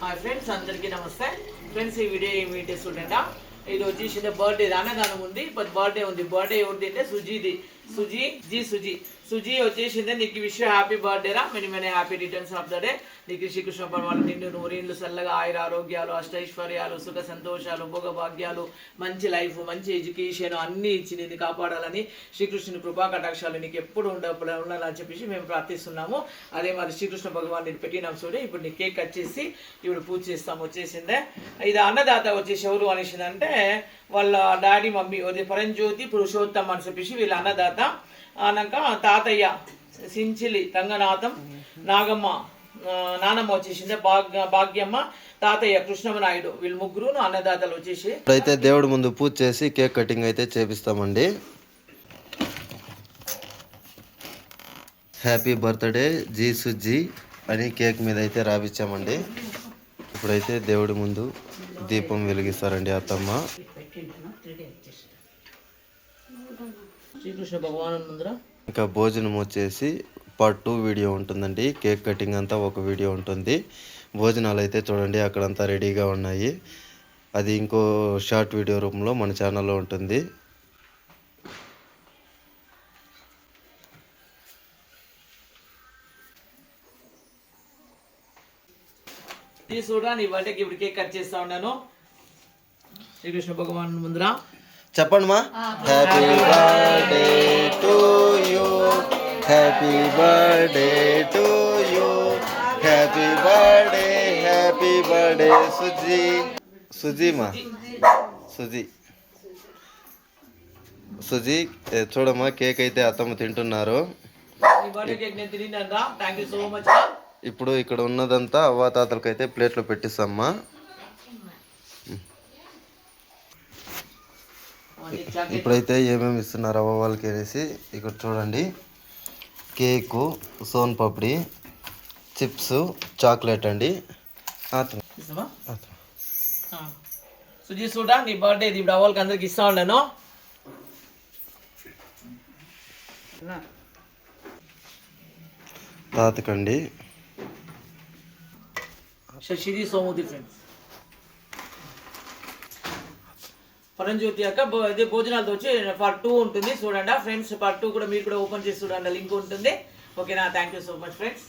Hi friends అందరికీ నమస్తే. Friends ఈ వీడియో ఏమిటి స్టూడెంటా ఇది వచ్చేసి బర్త్డే అన్నదానం ఉంది బట్ బర్త్డే ఉంది. బర్త్డే ఎవరిది అంటే సుజీది. సుజీ జీ సుజీ. సుజీ వచ్చేసిందే నీకు విష్ హ్యాపీ బర్త్డే రా. Many many happy returns of the day నీకు శ్రీకృష్ణ పరమాత్మ నిన్ను నూరేళ్ళు చల్లగా ఆయుర ఆరోగ్యాలు అష్టైశ్వర్యాలు సుఖ సంతోషాలు భోగ భాగ్యాలు మంచి లైఫ్ మంచి ఎడ్యుకేషన్ అన్నీ ఇచ్చి నిన్ను కాపాడాలని శ్రీకృష్ణుని కృపా కటాక్షాలు నీకు ఎప్పుడు ఉండ ఉండాలని చెప్పేసి మేము ప్రార్థిస్తున్నాము. అదే మరి శ్రీకృష్ణ భగవాన్ నేను పెట్టినాం చూడే ఇప్పుడు నీ కేక్ కట్ చేసి ఇప్పుడు పూజ చేస్తాము. వచ్చేసిందే. ఇది అన్నదాత వచ్చేసి ఎవరు అనేసిందంటే వాళ్ళ డాడీ మమ్మీ అది పరంజ్యోతి పురుషోత్తం అని చెప్పేసి వీళ్ళ అన్నదాత అనక తాతయ్య సించిలి రంగనాథం నాగమ్మ నానమ్మ వచ్చేసింది భాగ్య భాగ్యమ్మ తాతయ్య కృష్ణమనాయుడు వీళ్ళు ముగ్గురు అన్నదాతలు వచ్చేసి. అయితే దేవుడి ముందు పూజ చేసి కేక్ కటింగ్ అయితే చేపిస్తామండి. హ్యాపీ బర్త్డే జీ సుజ్జీ అని కేక్ మీద అయితే రాపిచ్చామండి. ఇప్పుడైతే దేవుడి ముందు దీపం వెలిగిస్తారండి అత్తమ్మ. శ్రీకృష్ణ భగవాన్ ముందర. ఇంకా భోజనం వచ్చేసి పార్ట్ టూ వీడియో ఉంటుందండి. కేక్ కటింగ్ అంతా ఒక వీడియో ఉంటుంది. భోజనాలు అయితే చూడండి అక్కడంతా రెడీగా ఉన్నాయి. అది ఇంకో షార్ట్ వీడియో రూపంలో మన ఛానల్లో ఉంటుంది. ఇది చూడరా నీ బర్త్డేకి ఇప్పుడు కేక్ కట్ చేస్తా ఉన్నాను. శ్రీకృష్ణ భగవాన్ ముందర. చెప్పండి మా. Happy birthday to you happy birthday to you happy birthday happy birthday Suji Suji మా సుజీ సుజీ చూడమ్మా కేక్ అయితే అత్తమ్మ తింటున్నారు. థ్యాంక్ యూ సో మచ్ ఇప్పుడు ఇక్కడ ఉన్నదంతా అవ్వాతాతలకి అయితే ప్లేట్లో పెట్టిస్తామ్మా. ఇప్పుడైతే ఏమేమి ఇస్తున్నారు అవ్వ వాళ్ళకి అనేసి ఇక్కడ చూడండి. కేకు సోన్ పాపిడి చిప్స్ చాక్లెట్ అండి. సుజీ చూడా నీ బర్త్డే ఇది. ఇప్పుడు అవ్వాలకి అందరికి ఇస్తా ఉన్నాను తాతకండి. శశిది సోముది ఫ్రెండ్స్ పరంజ్యోతి యొక్క ఇది భోజనాలతో వచ్చి పార్ట్ టూ ఉంటుంది. చూడండి ఫ్రెండ్స్ పార్ట్ టూ కూడా మీరు కూడా ఓపెన్ చేసి చూడండి. లింక్ ఉంటుంది. ఓకేనా thank you so much friends